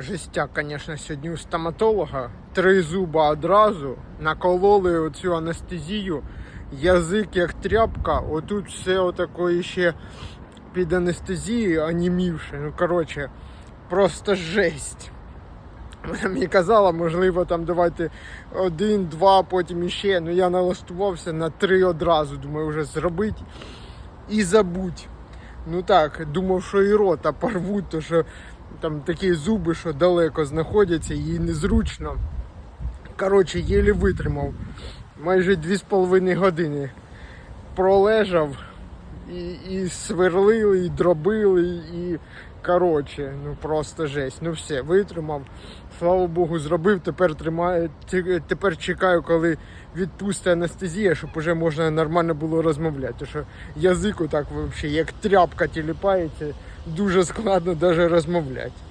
Жестяк, звісно, сьогодні у стоматолога. Три зуба одразу, накололи оцю анестезію, язик як тряпка, отут все отакої ще під анестезією, анімівши. Ну, коротше, просто жесть. Вона мені казала, можливо, там давайте один, два, потім іще. Ну я налаштувався на три одразу. Думаю, вже зробити і забудь. Ну так, думав, що і рота порвуть, то що там такі зуби, що далеко знаходяться, їй незручно. Коротше, єлі витримав. Майже 2,5 години пролежав і, сверлили, і дробили, і коротше, ну просто жесть. Ну все, витримав. Слава Богу, зробив. Тепер тримаю, тепер чекаю, коли відпусти анестезія, щоб уже можна нормально було розмовляти. Тому що язик так взагалі, як тряпка тіліпається, дуже складно навіть розмовляти.